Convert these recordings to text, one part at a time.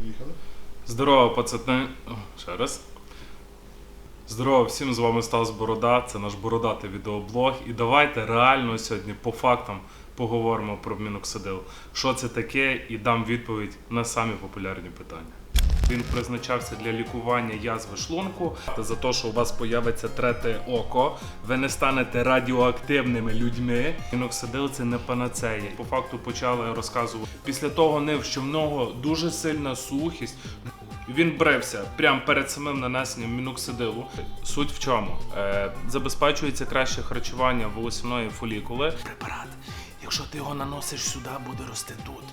Поїхали. Здорово, пацани. Ще раз. Здорово всім, з вами Стас Борода, це наш бородатий відеоблог. І давайте реально сьогодні по фактам поговоримо про міноксидил. Що це таке, і дам відповідь на самі популярні питання. Він призначався для лікування язви шлунку та за те, що у вас появиться трете око, ви не станете радіоактивними людьми. Міноксидил це не панацея. По факту почали розказувати. Після того нив, що в нього дуже сильна сухість. Він брився прямо перед самим нанесенням міноксидилу. Суть в чому? Е, забезпечується краще харчування волосяної фолікули. Препарат, якщо ти його наносиш сюди, буде рости тут.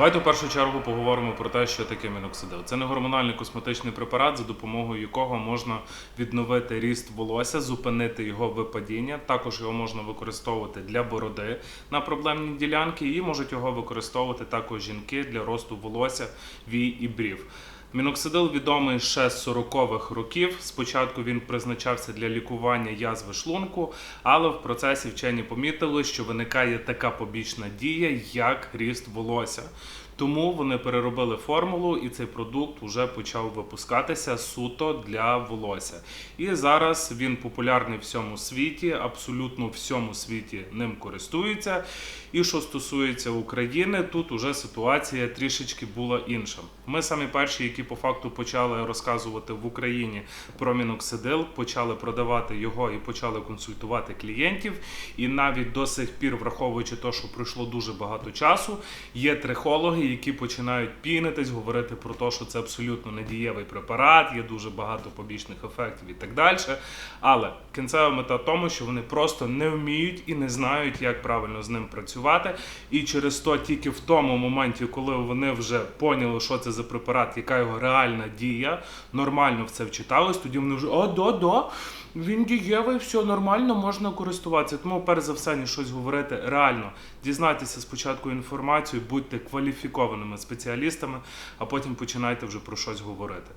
Давайте в першу чергу поговоримо про те, що таке міноксидил. Це не гормональний косметичний препарат, за допомогою якого можна відновити ріст волосся, зупинити його випадіння. Також його можна використовувати для бороди на проблемні ділянки, і можуть його використовувати також жінки для росту волосся, вій і брів. Міноксидил відомий ще з 40-х років. Спочатку він призначався для лікування язви шлунку, але в процесі вчені помітили, що виникає така побічна дія, як ріст волосся. Тому вони переробили формулу, і цей продукт вже почав випускатися суто для волосся. І зараз він популярний в всьому світі, абсолютно всьому світі ним користуються. І що стосується України, тут уже ситуація трішечки була інша. Ми самі перші, які по факту почали розказувати в Україні про міноксидил, почали продавати його і почали консультувати клієнтів. І навіть до сих пір, враховуючи те, що пройшло дуже багато часу, є трихологи, які починають пінитись, говорити про те, що це абсолютно недієвий препарат, є дуже багато побічних ефектів і так далі. Але кінцева мета в тому, що вони просто не вміють і не знають, як правильно з ним працювати. І через то тільки в тому моменті, коли вони вже поняли, що це за препарат, яка його реальна дія, нормально в це вчитались, тоді вони вже о, да, да. Він дієвий, все нормально, можна користуватися. Тому, перш за все, ні щось говорити реально. Дізнайтеся спочатку інформацію, будьте кваліфікованими спеціалістами, а потім починайте вже про щось говорити.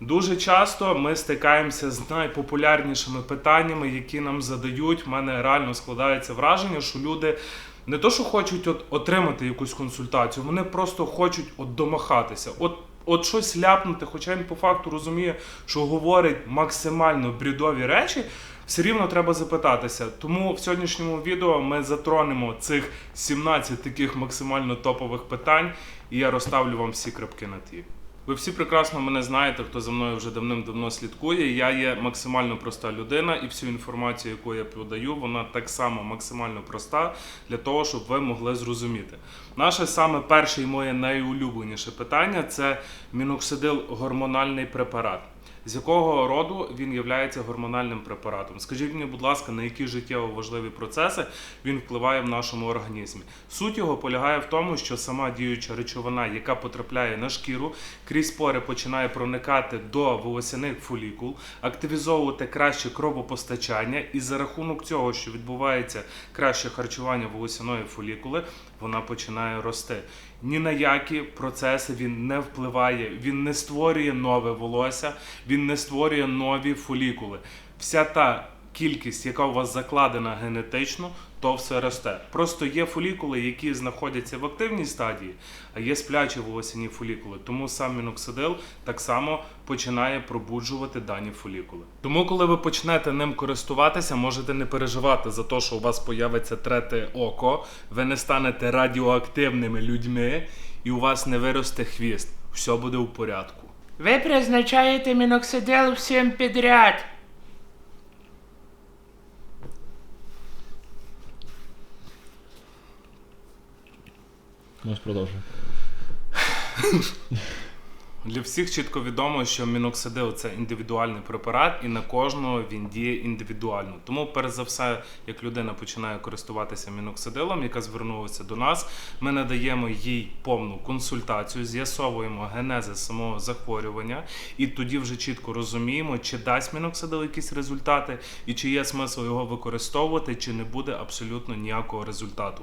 Дуже часто ми стикаємося з найпопулярнішими питаннями, які нам задають. У мене реально складається враження, що люди не то, що хочуть от, отримати якусь консультацію, вони просто хочуть от домахатися. От От щось ляпнути, хоча він по факту розуміє, що говорить максимально брідові речі, все рівно треба запитатися. Тому в сьогоднішньому відео ми затронемо цих 17 таких максимально топових питань, і я розставлю вам всі крапки на ті. Ви всі прекрасно мене знаєте, хто за мною вже давним-давно слідкує. Я є максимально проста людина, і всю інформацію, яку я подаю, вона так само максимально проста для того, щоб ви могли зрозуміти. Наше саме перше і моє найулюбленіше питання це міноксидил гормональний препарат. З якого роду він є гормональним препаратом? Скажіть мені, будь ласка, на які життєво важливі процеси він впливає в нашому організмі? Суть його полягає в тому, що сама діюча речовина, яка потрапляє на шкіру, крізь пори починає проникати до волосяних фолікул, активізовувати краще кровопостачання, і за рахунок цього, що відбувається краще харчування волосяної фолікули, вона починає рости. Ні на які процеси він не впливає, він не створює нове волосся, він не створює нові фолікули. Вся та кількість, яка у вас закладена генетично, то все росте. Просто є фолікули, які знаходяться в активній стадії, а є сплячі волосяні фолікули. Тому сам міноксидил так само починає пробуджувати дані фолікули. Тому, коли ви почнете ним користуватися, можете не переживати за те, що у вас появиться трете око, ви не станете радіоактивними людьми і у вас не виросте хвіст. Все буде у порядку. Ви призначаєте міноксидил всім підряд. na sprzedaży. Для всіх чітко відомо, що міноксидил це індивідуальний препарат, і на кожного він діє індивідуально. Тому, перш за все, як людина починає користуватися міноксидилом, яка звернулася до нас, ми надаємо їй повну консультацію, з'ясовуємо генези самого захворювання, і тоді вже чітко розуміємо, чи дасть міноксидил якісь результати, і чи є смисл його використовувати, чи не буде абсолютно ніякого результату.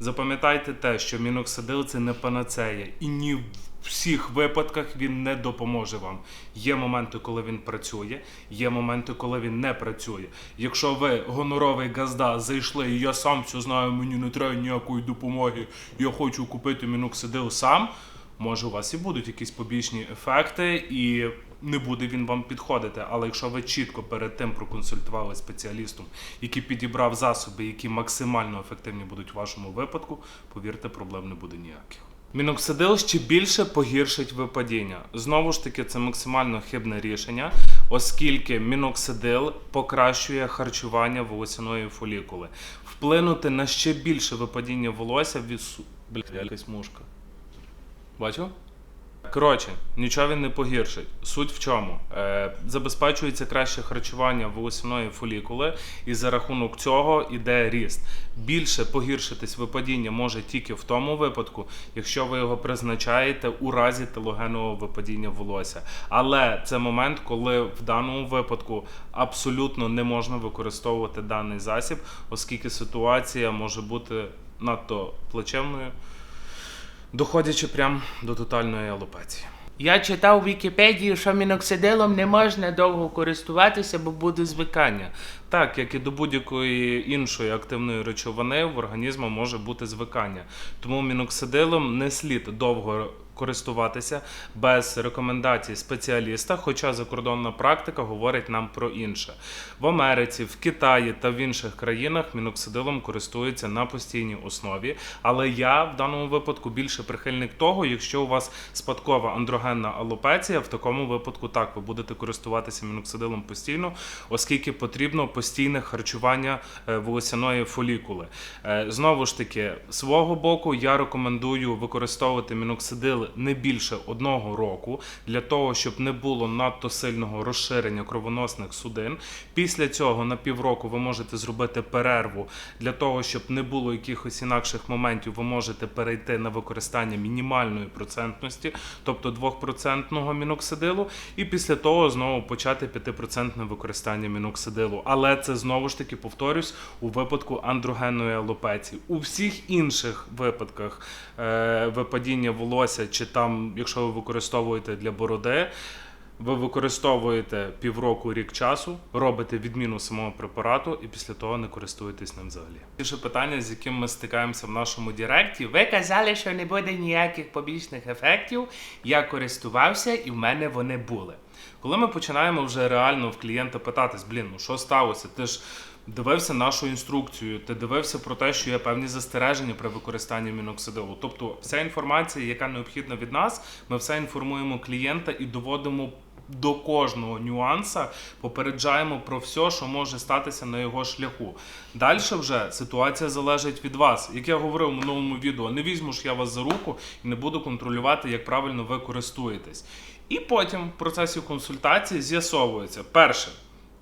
Запам'ятайте те, що міноксидил це не панацея, і ні в всіх випадках він не допоможе вам. Є моменти, коли він працює, є моменти, коли він не працює. Якщо ви гоноровий газда зайшли, і я сам все знаю, мені не треба ніякої допомоги, я хочу купити міноксидил сам. Може, у вас і будуть якісь побічні ефекти, і не буде він вам підходити. Але якщо ви чітко перед тим проконсультували спеціалістом, який підібрав засоби, які максимально ефективні будуть в вашому випадку, повірте, проблем не буде ніяких. Міноксидил ще більше погіршить випадіння. Знову ж таки, це максимально хибне рішення, оскільки міноксидил покращує харчування волосяної фолікули. Вплинути на ще більше випадіння волосся від. Бля, якась мушка. Бачив? Коротше, нічого він не погіршить. Суть в чому? Е, забезпечується краще харчування волосяної фолікули, і за рахунок цього іде ріст. Більше погіршитись випадіння може тільки в тому випадку, якщо ви його призначаєте у разі телогенного випадіння волосся. Але це момент, коли в даному випадку абсолютно не можна використовувати даний засіб, оскільки ситуація може бути надто плачевною доходячи прямо до тотальної алопеції. Я читав в Вікіпедії, що міноксидилом не можна довго користуватися, бо буде звикання. Так, як і до будь-якої іншої активної речовини, в організму може бути звикання. Тому міноксидилом не слід довго користуватися без рекомендацій спеціаліста, хоча закордонна практика говорить нам про інше. В Америці, в Китаї та в інших країнах міноксидилом користуються на постійній основі. Але я в даному випадку більше прихильник того, якщо у вас спадкова андрогенна алопеція, в такому випадку так ви будете користуватися міноксидилом постійно, оскільки потрібно постійне харчування е, волосяної фолікули. Е, Знову ж таки, свого боку, я рекомендую використовувати міноксидил не більше одного року для того, щоб не було надто сильного розширення кровоносних судин. Pісля цього на півроку ви можете зробити перерву для того, щоб не було якихось інакших моментів. Ви можете перейти на використання мінімальної процентності, тобто 2% міноксидилу, і після того знову почати 5% використання міноксидилу. Але це знову ж таки повторюсь у випадку андрогенної алопеції. У всіх інших випадках випадіння волосся, чи там, якщо ви використовуєте для бороди. Ви використовуєте півроку рік часу, робите відміну самого препарату і після того не користуєтесь ним взагалі. Більше питання, з яким ми стикаємося в нашому Діректі. Ви казали, що не буде ніяких побічних ефектів. Я користувався і в мене вони були. Коли ми починаємо вже реально в клієнта питатись, блін, ну що сталося? Ти ж дивився нашу інструкцію, ти дивився про те, що є певні застереження при використанні міноксидилу. Тобто, вся інформація, яка необхідна від нас, ми все інформуємо клієнта і доводимо. До кожного нюанса попереджаємо про все, що може статися на його шляху. Далі вже ситуація залежить від вас. Як я говорив в минулому відео, не візьму ж я вас за руку і не буду контролювати, як правильно ви користуєтесь. І потім в процесі консультації з'ясовується перше.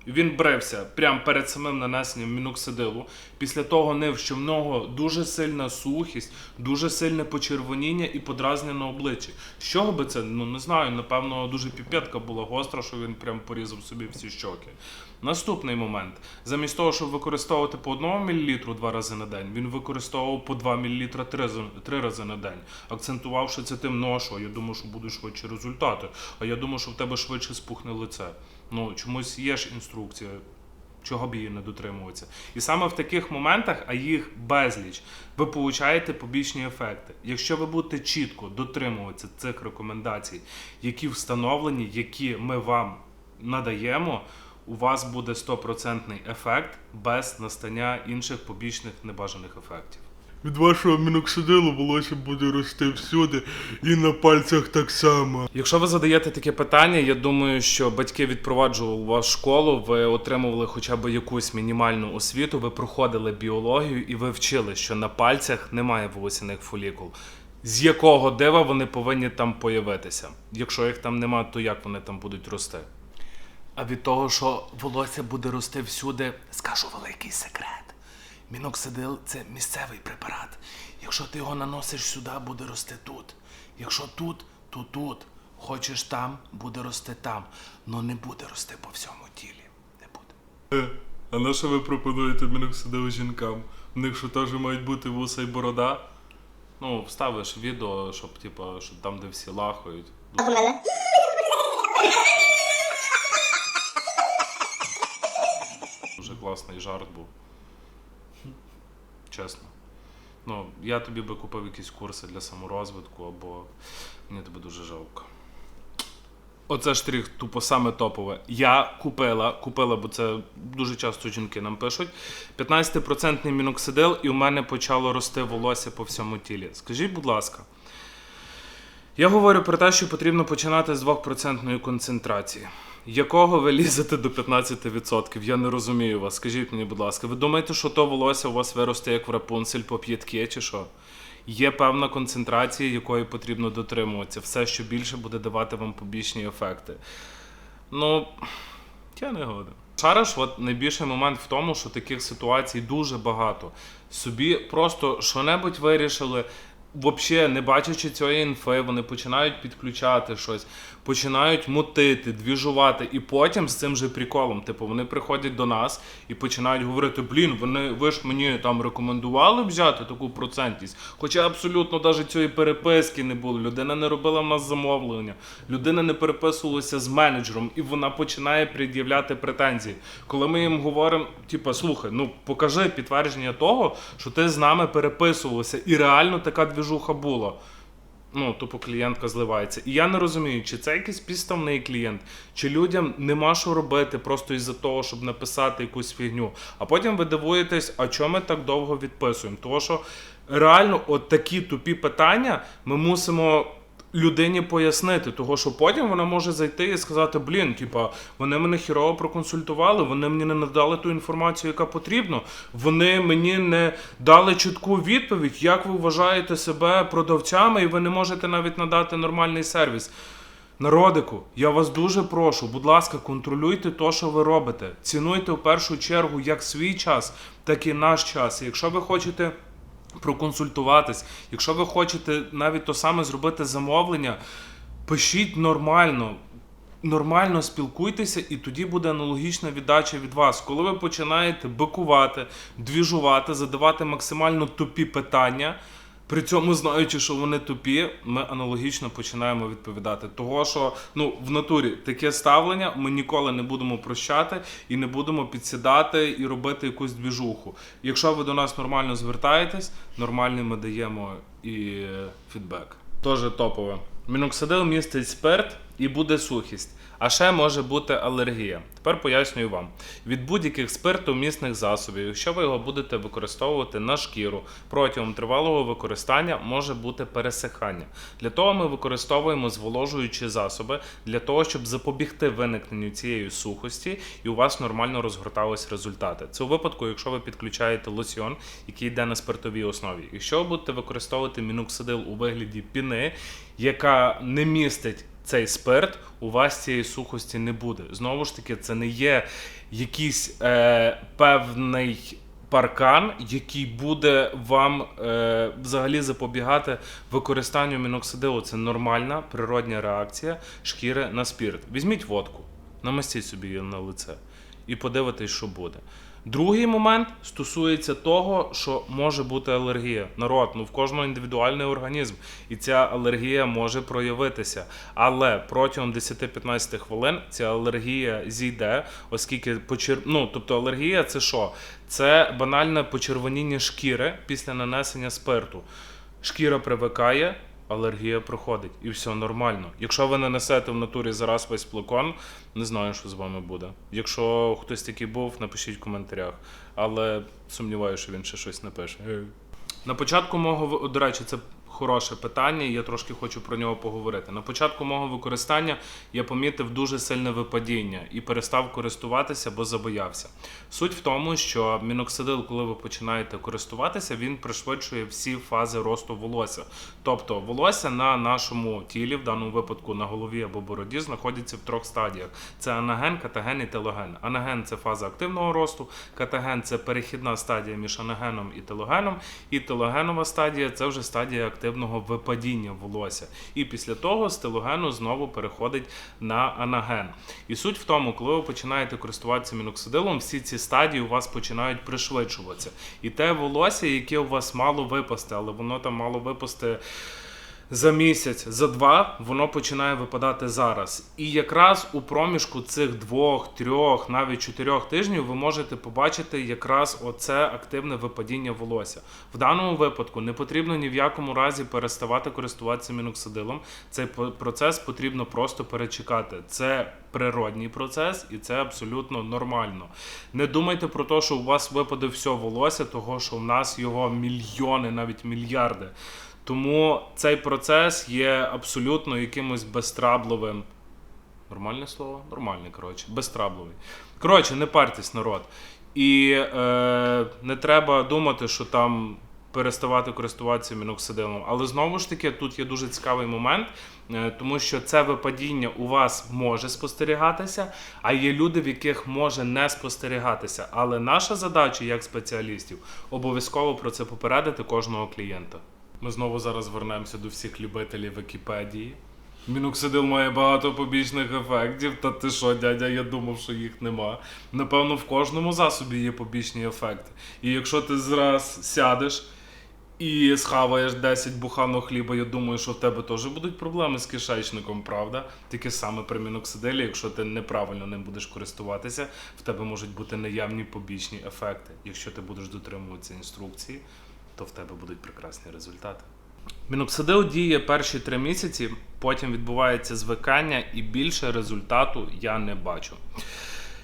Він брився прямо перед самим нанесенням міноксидилу. Після того нив, що в нього дуже сильна сухість, дуже сильне почервоніння і подразнення на обличчі. З чого би це? Ну не знаю. Напевно, дуже піпетка була гостра, що він прям порізав собі всі щоки. Наступний момент. Замість того, щоб використовувати по 1 мл два рази на день, він використовував по 2 мл три рази, на день, акцентувавши це тим, ну я думаю, що будуть швидші результати. А я думаю, що в тебе швидше спухне лице. Ну, чомусь є ж інструкція, чого б її не дотримуватися. І саме в таких моментах, а їх безліч, ви получаєте побічні ефекти. Якщо ви будете чітко дотримуватися цих рекомендацій, які встановлені, які ми вам надаємо, у вас буде 100% ефект без настання інших побічних небажаних ефектів. Від вашого міноксидилу волосся буде рости всюди і на пальцях так само. Якщо ви задаєте таке питання, я думаю, що батьки відпроваджували вас школу, ви отримували хоча б якусь мінімальну освіту, ви проходили біологію і ви вчили, що на пальцях немає волосяних фолікул. З якого дива вони повинні там появитися? Якщо їх там немає, то як вони там будуть рости? А від того, що волосся буде рости всюди, скажу великий секрет. Міноксидил це місцевий препарат. Якщо ти його наносиш сюди, буде рости тут. Якщо тут, то тут. Хочеш там, буде рости там. Но не буде рости по всьому тілі. Не буде. Е, А на що ви пропонуєте міноксидил жінкам? У них що теж мають бути вуса і борода? Ну, вставиш відео, щоб, типа, щоб там, де всі лахають. Дуже класний жарт був. Чесно. Ну, я тобі би купив якісь курси для саморозвитку, або мені тебе дуже жалко. Оце штрих тупо саме топове. Я купила, купила, бо це дуже часто жінки нам пишуть. 15% міноксидил, і у мене почало рости волосся по всьому тілі. Скажіть, будь ласка, я говорю про те, що потрібно починати з 2% концентрації. Якого ви лізете до 15%? Я не розумію вас. Скажіть мені, будь ласка, ви думаєте, що то волосся у вас виросте як в рапунцель по п'ятки чи що? Є певна концентрація, якої потрібно дотримуватися. Все, що більше буде давати вам побічні ефекти. Ну, я не годен. Шариш, от найбільший момент в тому, що таких ситуацій дуже багато. Собі просто що-небудь вирішили, взагалі не бачачи цієї інфи, вони починають підключати щось, починають мутити, двіжувати, і потім з цим же приколом. Типу, вони приходять до нас і починають говорити: блін, вони ви ж мені там рекомендували взяти таку процентність. Хоча абсолютно навіть цієї переписки не було. Людина не робила в нас замовлення, людина не переписувалася з менеджером, і вона починає пред'являти претензії. Коли ми їм говоримо, типу, слухай, ну покажи підтвердження того, що ти з нами переписувалася, і реально така двіжуха була. Ну, тупо клієнтка зливається. І я не розумію, чи це якийсь підставний клієнт, чи людям нема що робити просто із-за того, щоб написати якусь фігню. А потім ви дивуєтесь, а чому ми так довго відписуємо? Тому що реально, от такі тупі питання ми мусимо. Людині пояснити, того що потім вона може зайти і сказати: блін, типа, вони мене хірово проконсультували, вони мені не надали ту інформацію, яка потрібна. Вони мені не дали чітку відповідь, як ви вважаєте себе продавцями, і ви не можете навіть надати нормальний сервіс. Народику, я вас дуже прошу, будь ласка, контролюйте те, що ви робите. Цінуйте в першу чергу як свій час, так і наш час. Якщо ви хочете проконсультуватись, якщо ви хочете навіть то саме зробити замовлення, пишіть нормально. Нормально спілкуйтеся, і тоді буде аналогічна віддача від вас. Коли ви починаєте бикувати, двіжувати, задавати максимально тупі питання, при цьому знаючи, що вони тупі, ми аналогічно починаємо відповідати. Того, що ну в натурі таке ставлення ми ніколи не будемо прощати і не будемо підсідати і робити якусь двіжуху. Якщо ви до нас нормально звертаєтесь, нормальний ми даємо і фідбек. Тоже топове. Міноксидил містить спирт і буде сухість. А ще може бути алергія. Тепер пояснюю вам: від будь-яких спиртомісних засобів, якщо ви його будете використовувати на шкіру протягом тривалого використання, може бути пересихання. Для того ми використовуємо зволожуючі засоби для того, щоб запобігти виникненню цієї сухості, і у вас нормально розгортались результати. Це у випадку, якщо ви підключаєте лосьйон, який йде на спиртовій основі. Якщо ви будете використовувати міноксидил у вигляді піни, яка не містить цей спирт, у вас цієї сухості не буде. Знову ж таки, це не є якийсь е, певний паркан, який буде вам е, взагалі запобігати використанню міноксидилу. Це нормальна природня реакція шкіри на спірт. Візьміть водку, намастіть собі її на лице і подивитесь, що буде. Другий момент стосується того, що може бути алергія. Народ, ну в кожного індивідуальний організм, і ця алергія може проявитися. Але протягом 10-15 хвилин ця алергія зійде, оскільки почер... ну, тобто алергія це що? Це банальне почервоніння шкіри після нанесення спирту. Шкіра привикає, алергія проходить, і все нормально. Якщо ви нанесете в натурі зараз весь плакон, не знаю, що з вами буде. Якщо хтось такий був, напишіть в коментарях. Але сумніваюся, що він ще щось напише. На початку мого до речі, це хороше питання, і я трошки хочу про нього поговорити. На початку мого використання я помітив дуже сильне випадіння і перестав користуватися, бо забоявся. Суть в тому, що міноксидил, коли ви починаєте користуватися, він пришвидшує всі фази росту волосся. Тобто волосся на нашому тілі, в даному випадку на голові або бороді, знаходяться в трьох стадіях: це анаген, катаген і телоген. Анаген це фаза активного росту, катаген це перехідна стадія між анагеном і телогеном, і телогенова стадія це вже стадія активного активного випадіння волосся. І після того з знову переходить на анаген. І суть в тому, коли ви починаєте користуватися міноксидилом, всі ці стадії у вас починають пришвидшуватися. І те волосся, яке у вас мало випасти, але воно там мало випасти за місяць, за два воно починає випадати зараз. І якраз у проміжку цих двох, трьох, навіть чотирьох тижнів ви можете побачити якраз оце активне випадіння волосся. В даному випадку не потрібно ні в якому разі переставати користуватися міноксидилом. Цей процес потрібно просто перечекати. Це природній процес, і це абсолютно нормально. Не думайте про те, що у вас випаде все волосся, того що у нас його мільйони, навіть мільярди. Тому цей процес є абсолютно якимось безтрабловим. Нормальне слово? Нормальне, коротше, безтрабловий. Коротше, не партесь, народ. І е, не треба думати, що там переставати користуватися міноксидилом. Але знову ж таки, тут є дуже цікавий момент, е, тому що це випадіння у вас може спостерігатися, а є люди, в яких може не спостерігатися. Але наша задача, як спеціалістів, обов'язково про це попередити кожного клієнта. Ми знову зараз вернемося до всіх любителів Вікіпедії. Міноксидил має багато побічних ефектів. Та ти що, дядя, я думав, що їх нема. Напевно, в кожному засобі є побічні ефекти. І якщо ти зраз сядеш і схаваєш 10 буханок хліба, я думаю, що в тебе теж будуть проблеми з кишечником, правда? Тільки саме при міноксидилі, якщо ти неправильно ним будеш користуватися, в тебе можуть бути наявні побічні ефекти. Якщо ти будеш дотримуватися інструкції, то в тебе будуть прекрасні результати. Міноксидил діє перші три місяці, потім відбувається звикання, і більше результату я не бачу.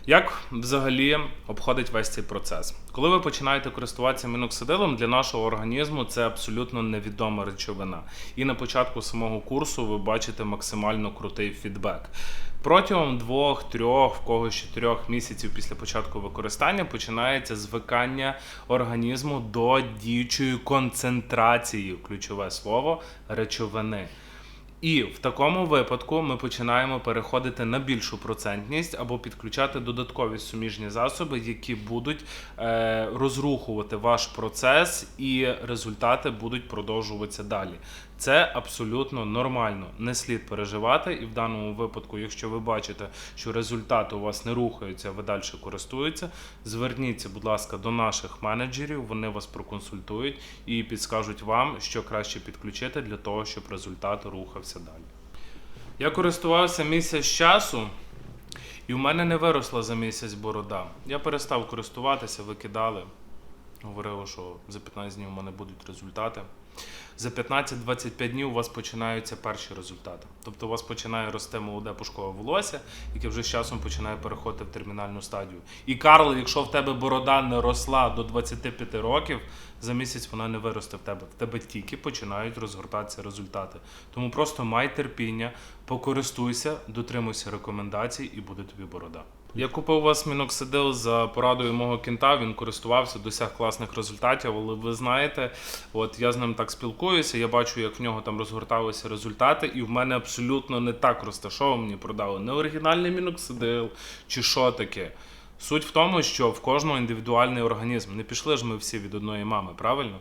Як взагалі обходить весь цей процес? Коли ви починаєте користуватися міноксидилом, для нашого організму це абсолютно невідома речовина. І на початку самого курсу ви бачите максимально крутий фідбек. Протягом двох, трьох, в когось чотирьох місяців після початку використання починається звикання організму до діючої концентрації, ключове слово речовини. І в такому випадку ми починаємо переходити на більшу процентність або підключати додаткові суміжні засоби, які будуть е, розрухувати ваш процес, і результати будуть продовжуватися далі. Це абсолютно нормально. Не слід переживати, і в даному випадку, якщо ви бачите, що результати у вас не рухаються, ви далі користуєтеся, зверніться, будь ласка, до наших менеджерів. Вони вас проконсультують і підскажуть вам, що краще підключити для того, щоб результат рухався далі. Я користувався місяць часу, і в мене не виросла за місяць борода. Я перестав користуватися, викидали. Говорили, що за 15 днів у мене будуть результати. За 15-25 днів у вас починаються перші результати. Тобто у вас починає рости молоде пушкове волосся, яке вже з часом починає переходити в термінальну стадію. І Карл, якщо в тебе борода не росла до 25 років, за місяць вона не виросте в тебе. В тебе тільки починають розгортатися результати. Тому просто май терпіння, покористуйся, дотримуйся рекомендацій і буде тобі борода. Я купив вас міноксидил за порадою мого кінта. Він користувався, досяг класних результатів. Але ви знаєте, от я з ним так спілкуюся. Я бачу, як в нього там розгорталися результати, і в мене абсолютно не так розташовані продали не оригінальний міноксидил чи що таке. Суть в тому, що в кожного індивідуальний організм. Не пішли ж ми всі від одної мами, правильно?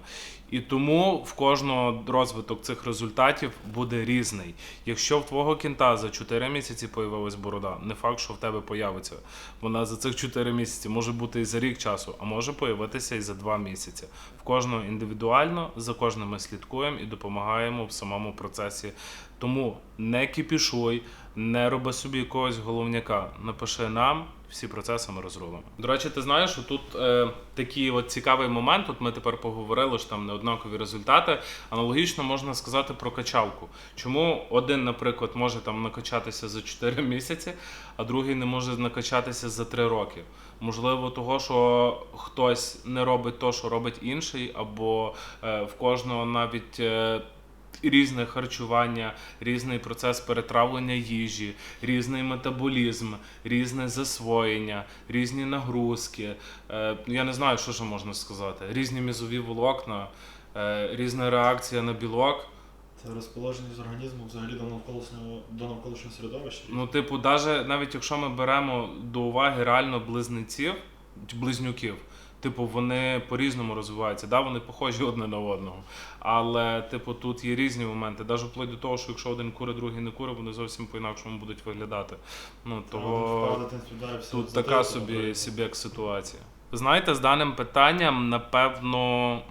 І тому в кожного розвиток цих результатів буде різний. Якщо в твого кінта за 4 місяці появилась борода, не факт, що в тебе появиться. Вона за цих 4 місяці може бути і за рік часу, а може появитися і за 2 місяці. В кожного індивідуально, за кожним ми слідкуємо і допомагаємо в самому процесі. Тому не кіпішуй, не роби собі якогось головняка. Напиши нам, всі процеси ми розробимо. До речі, ти знаєш, тут е, такий от цікавий момент. Тут ми тепер поговорили, що там неоднакові результати. Аналогічно можна сказати про качалку. Чому один, наприклад, може там накачатися за 4 місяці, а другий не може накачатися за 3 роки. Можливо, того, що хтось не робить то, що робить інший, або е, в кожного навіть. Е, різне харчування, різний процес перетравлення їжі, різний метаболізм, різне засвоєння, різні нагрузки. Е, Я не знаю, що ще можна сказати. Різні мізові волокна, е, різна реакція на білок. Це розположеність організму взагалі до навколишнього до навколишнього середовища. Ну, типу, даже, навіть якщо ми беремо до уваги реально близнеців, близнюків, Типу, вони по-різному розвиваються. Да, вони похожі одне на одного. Але, типу, тут є різні моменти. Навіть вплоть до того, що якщо один кури, другий не кури, вони зовсім по-інакшому будуть виглядати. Ну, того... Тут така собі як ситуація. Знаєте, з даним питанням, напевно,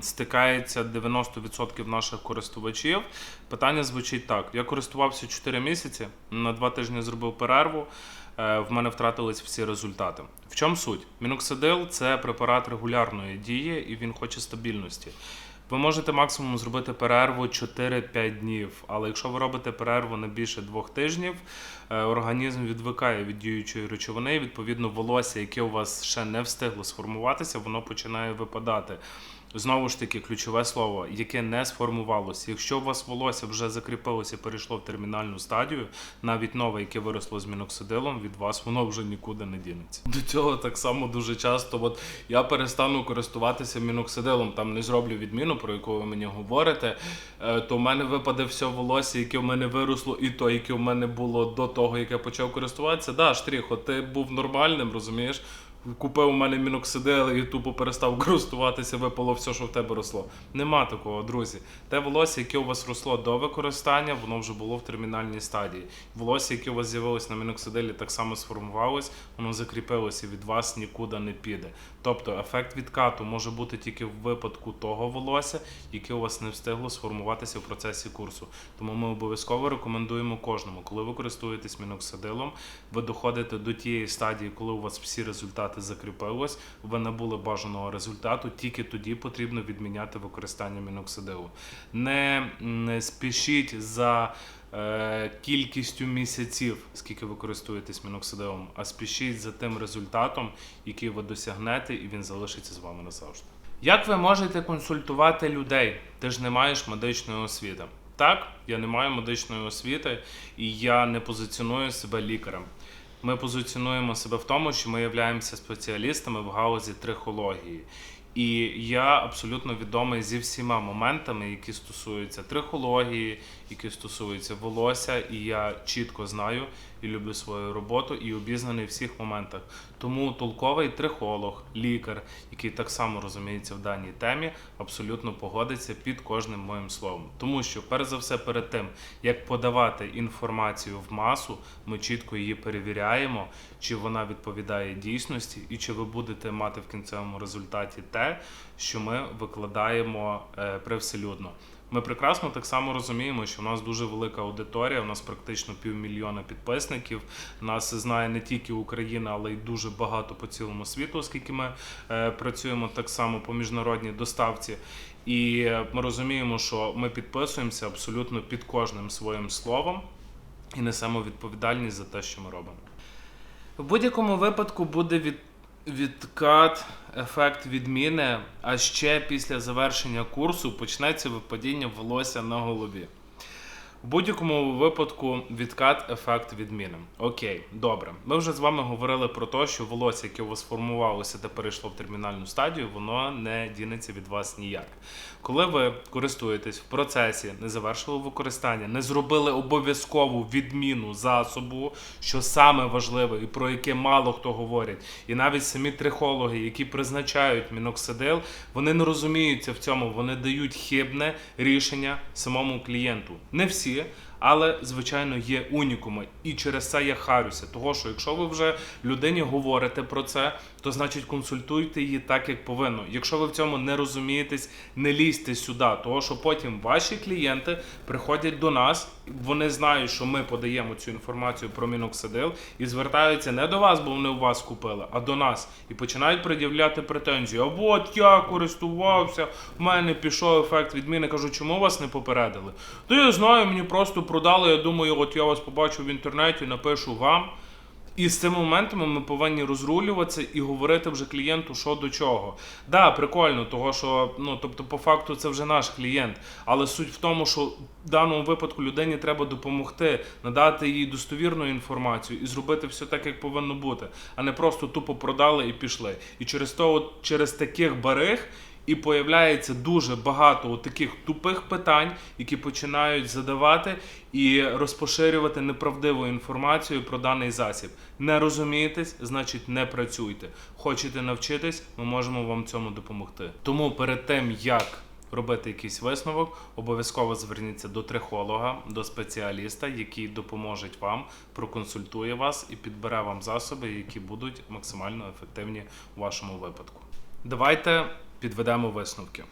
стикається 90% наших користувачів. Питання звучить так: я користувався 4 місяці, на 2 тижні зробив перерву. Е, В мене втратились всі результати. В чому суть? Міноксидил це препарат регулярної дії і він хоче стабільності. Ви можете максимум зробити перерву 4-5 днів, але якщо ви робите перерву не більше двох тижнів, е, організм відвикає від діючої речовини. Відповідно, волосся, яке у вас ще не встигло сформуватися, воно починає випадати. Знову ж таки, ключове слово, яке не сформувалося. Якщо у вас волосся вже закріпилося перейшло в термінальну стадію, навіть нове, яке виросло з міноксидилом, від вас воно вже нікуди не дінеться. До цього так само дуже часто. От я перестану користуватися міноксидилом, там не зроблю відміну, про яку ви мені говорите. е, То в мене випаде все волосся, яке в мене виросло, і то, яке в мене було до того, як я почав користуватися. Да, штрих, от ти був нормальним, розумієш? Купив у мене міноксидил і тупо перестав користуватися, випало все, що в тебе росло. Нема такого, друзі. Те волосся, яке у вас росло до використання, воно вже було в термінальній стадії. Волосся, яке у вас з'явилось на міноксидилі, так само сформувалось, воно закріпилося від вас нікуди не піде. Тобто ефект відкату може бути тільки в випадку того волосся, яке у вас не встигло сформуватися в процесі курсу. Тому ми обов'язково рекомендуємо кожному, коли ви користуєтесь міноксидилом, ви доходите до тієї стадії, коли у вас всі результати закріпились, ви набули бажаного результату, тільки тоді потрібно відміняти використання міноксидилу. Не, спішіть за е, кількістю місяців, скільки ви користуєтесь міноксидилом, а спішіть за тим результатом, який ви досягнете, і він залишиться з вами назавжди. Як ви можете консультувати людей? Ти ж не маєш медичної освіти. Так, я не маю медичної освіти і я не позиціную себе лікарем. Ми позиціонуємо себе в тому, що ми являємося спеціалістами в гаузі трихології. І я абсолютно відомий зі всіма моментами, які стосуються трихології, які стосуються волосся, і я чітко знаю і люблю свою роботу і обізнаний в всіх моментах. Тому толковий трихолог, лікар, який так само розуміється в даній темі, абсолютно погодиться під кожним моїм словом. Тому що, перш за все, перед тим як подавати інформацію в масу, ми чітко її перевіряємо, чи вона відповідає дійсності, і чи ви будете мати в кінцевому результаті те, що ми викладаємо е, привселюдно. Ми прекрасно так само розуміємо, що в нас дуже велика аудиторія, у нас практично півмільйона підписників. Нас знає не тільки Україна, але й дуже багато по цілому світу, оскільки ми е, працюємо так само по міжнародній доставці. І ми розуміємо, що ми підписуємося абсолютно під кожним своїм словом і несемо відповідальність за те, що ми робимо. В будь-якому випадку буде від, відкат, ефект відміни, а ще після завершення курсу почнеться випадіння волосся на голові. В будь-якому випадку відкат ефект відміни. Окей, добре. Ми вже з вами говорили про те, що волосся, яке у вас формувалося та перейшло в термінальну стадію, воно не дінеться від вас ніяк. Коли ви користуєтесь в процесі, не завершили використання, не зробили обов'язкову відміну засобу, що саме важливе і про яке мало хто говорить, і навіть самі трихологи, які призначають міноксидил, вони не розуміються в цьому, вони дають хибне рішення самому клієнту. Не всі. Але, звичайно, є унікуми, і через це я харюся. Того, що якщо ви вже людині говорите про це, то значить консультуйте її так, як повинно. Якщо ви в цьому не розумієтесь, не лізьте сюди, того що потім ваші клієнти приходять до нас, вони знають, що ми подаємо цю інформацію про міноксидил і звертаються не до вас, бо вони у вас купили, а до нас і починають пред'являти претензії. А от я користувався, в мене пішов ефект відміни. Кажу, чому вас не попередили? То я знаю, мені просто продали. Я думаю, от я вас побачу в інтернеті, напишу вам. І з цими моментами ми повинні розрулюватися і говорити вже клієнту, що до чого. Да, прикольно, того що ну тобто, по факту, це вже наш клієнт. Але суть в тому, що в даному випадку людині треба допомогти, надати їй достовірну інформацію і зробити все так, як повинно бути, а не просто тупо продали і пішли. І через то, через таких бариг І появляється дуже багато таких тупих питань, які починають задавати і розпоширювати неправдиву інформацію про даний засіб. Не розумієтесь, значить не працюйте. Хочете навчитись, ми можемо вам цьому допомогти. Тому перед тим як робити якийсь висновок, обов'язково зверніться до трихолога, до спеціаліста, який допоможе вам, проконсультує вас і підбере вам засоби, які будуть максимально ефективні у вашому випадку. Давайте підведемо висновки.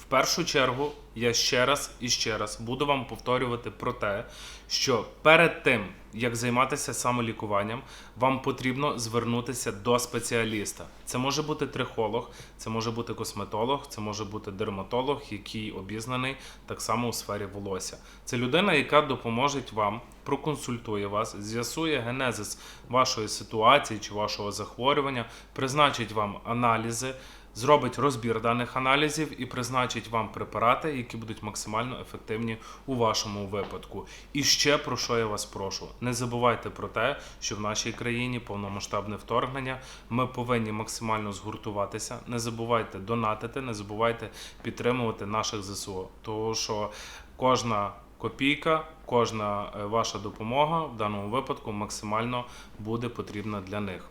В першу чергу я ще раз і ще раз буду вам повторювати про те, що перед тим як займатися самолікуванням, вам потрібно звернутися до спеціаліста. Це може бути трихолог, це може бути косметолог, це може бути дерматолог, який обізнаний так само у сфері волосся. Це людина, яка допоможе вам, проконсультує вас, з'ясує генезис вашої ситуації чи вашого захворювання, призначить вам аналізи зробить розбір даних аналізів і призначить вам препарати, які будуть максимально ефективні у вашому випадку. І ще про що я вас прошу: не забувайте про те, що в нашій країні повномасштабне вторгнення. Ми повинні максимально згуртуватися. Не забувайте донатити, не забувайте підтримувати наших ЗСУ, тому що кожна. Копійка, кожна е, ваша допомога в даному випадку максимально буде потрібна для них.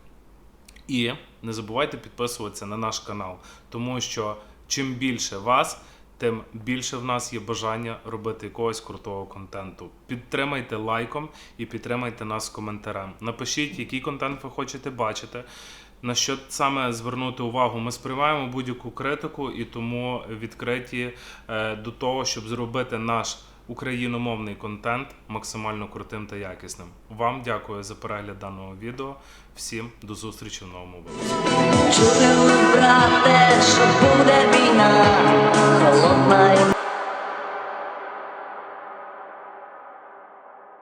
І не забувайте підписуватися на наш канал, тому що чим більше вас, тим більше в нас є бажання робити якогось крутого контенту. Підтримайте лайком і підтримайте нас коментарем. Напишіть, який контент ви хочете бачити. На що саме звернути увагу? Ми сприймаємо будь-яку критику і тому відкриті е, до того, щоб зробити наш україномовний контент максимально крутим та якісним. Вам дякую за перегляд даного відео. Всім до зустрічі в новому випуску. Чути, брате, що буде війна, холодна.